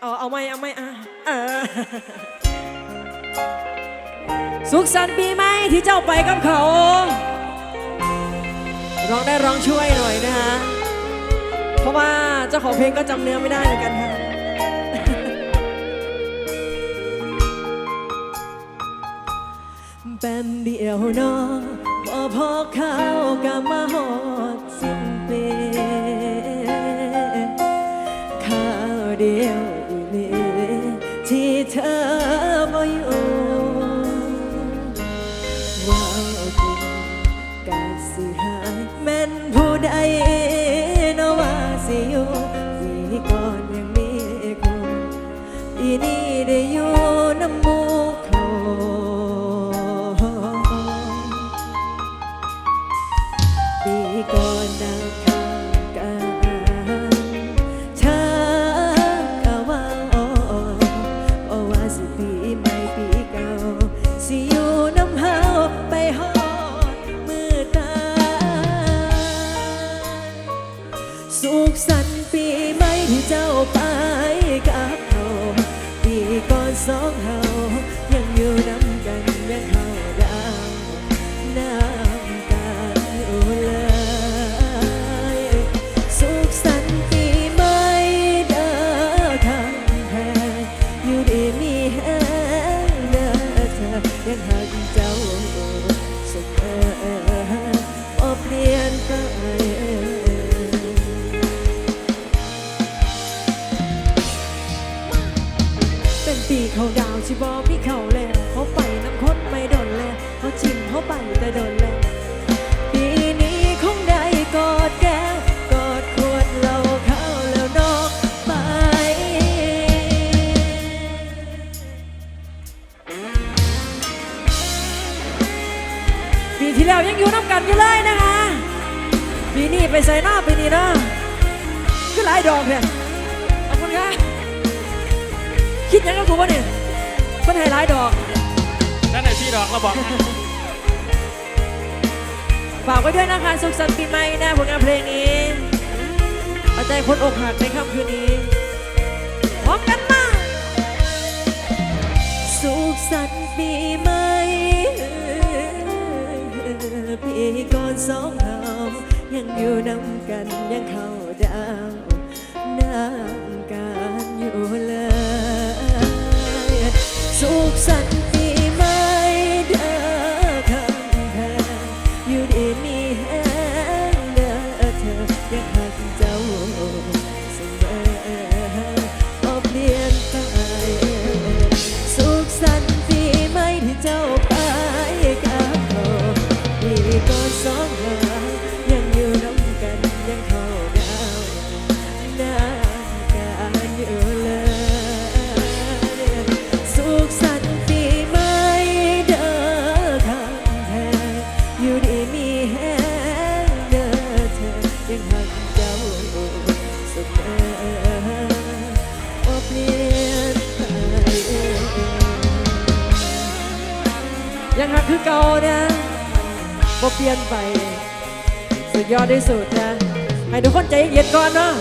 เอาเอาไม่เอาไม่อะเออสุขสันต์ปีใหม่ที่เจ้าไปกับเขา ร้องได้ร้องช่วยหน่อยนะฮะ เพราะว่าเจ้าของเพลงก็จำเนื้อไม่ได้เหมือนกันค่ะแป๊บเดียวนอบ่พอเข้ากับมาหอดสิ้น อยู่ว่าวกินกาสิหายแม่นผู้ใดเนว่าสิอยู่วีก่อนยังมีคุณปีนี้ได้อยู่น้ำมูเขาปีก่อนนาง ปีเขาดาวชิบอมีเขาแล้วเขาไปน้ำค้นไม่โดนแล้วเขาจิ้มเขาไปแต่โดนแล้วปีนี้คงได้กอดแก้วกอดขวดเหล้าเข้าแล้วนอกไป ปีที่แล้วยังอยู่น้ำกันอยู่เลยนะคะ ปีนี้ไปใส่หน้าปีนี้เนาะก็หลายดอกเนี่ยขอบคุณค่ะ คิดยังกับกูวะเนี่ยเพิ่นให้หลายดอกนั่นไหนพี่ดอกเราบอกนะฝากไว้ด้วยนะคะสุขสันต์ปีใหม่นะผลงานเพลงนี้เอาใจคนอกหักในค่ำคืนนี้พร้อมกันมาสุขสันต์ปีใหม่ปีก่อนสองเรายังอยู่นำกันยังเข้าดาวน้ำ แห้งเด้อเธอยังหักเจ้าเสมอบ่เปลี่ยนไปสุขสันต์ปีใหม่ที่เจ้าไปกับเขาปีก่อนส คือเก่านะบ่เปลี่ยนไป สุดยอดที่สุดนะ ให้ทุกคนใจเย็นก่อนเนาะ